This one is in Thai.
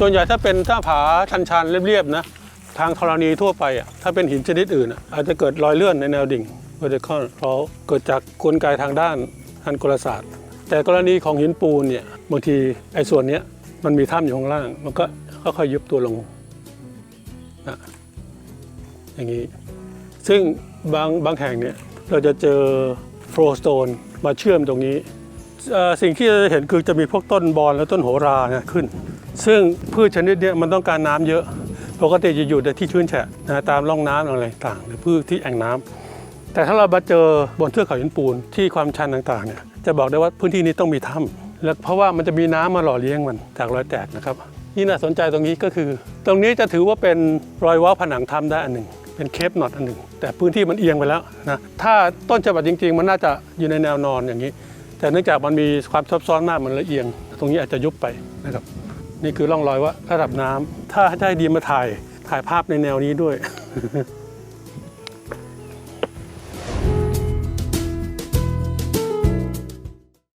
ส่วนใหญ่ถ้าเป็นถ้าผาชันๆเรียบๆนะทางธรณีทั่วไปอะถ้าเป็นหินชนิดอื่นอะอาจจะเกิดรอยเลื่อนในแนวดิ่ง vertical เพราะเกิดจากกลไกทางด้านทางกลศาสตร์ แต่กรณีของหินปูนเนี่ยบางทีไอ้ส่วนเนี้ยมันมีถ้ำอยู่ข้างล่าง มันก็ค่อยๆยุบตัวลงนะอย่างนี้ ซึ่งบางบางแห่งเนี่ยเราจะเจอโฟลสโตนมาเชื่อมตรงนี้ สิ่งที่เราจะเห็นคือจะมีพวกต้นบอนและต้นโหราเนี่ยขึ้น ซึ่งพืชชนิดนี้มันต้องการน้ำเยอะ ปกติจะอยู่ในที่ชื้นแฉะนะตามร่องน้ำอะไรต่างหรือพืชที่แอ่งน้ำแต่ถ้าเรามาเจอบนเทือกเขาหินปูนที่ความชันต่างๆเนี่ยจะบอกได้ว่าพื้นที่นี้ต้องมีถ้ำและเพราะว่ามันจะมีน้ำมาหล่อเลี้ยงมันจากรอยแตกนะครับที่น่าสนใจตรงนี้ก็คือ ตรงนี้จะถือว่าเป็นรอยว้าผนังถ้ำได้อันหนึ่ง เป็นเคปน็อตอันหนึ่ง แต่พื้นที่มันเอียงไปแล้วนะถ้าต้นฉบับจริง ๆ มันน่าจะอยู่ในแนวนอนอย่างนี้ แต่เนื่องจากมันมีความซับซ้อนมากมันเลยเอียง ตรงนี้อาจจะยุบไปนะครับ นี่คือร่องรอยว่าระดับน้ำถ้าได้ดีมาถ่ายถ่ายภาพในแนวนี้ด้วย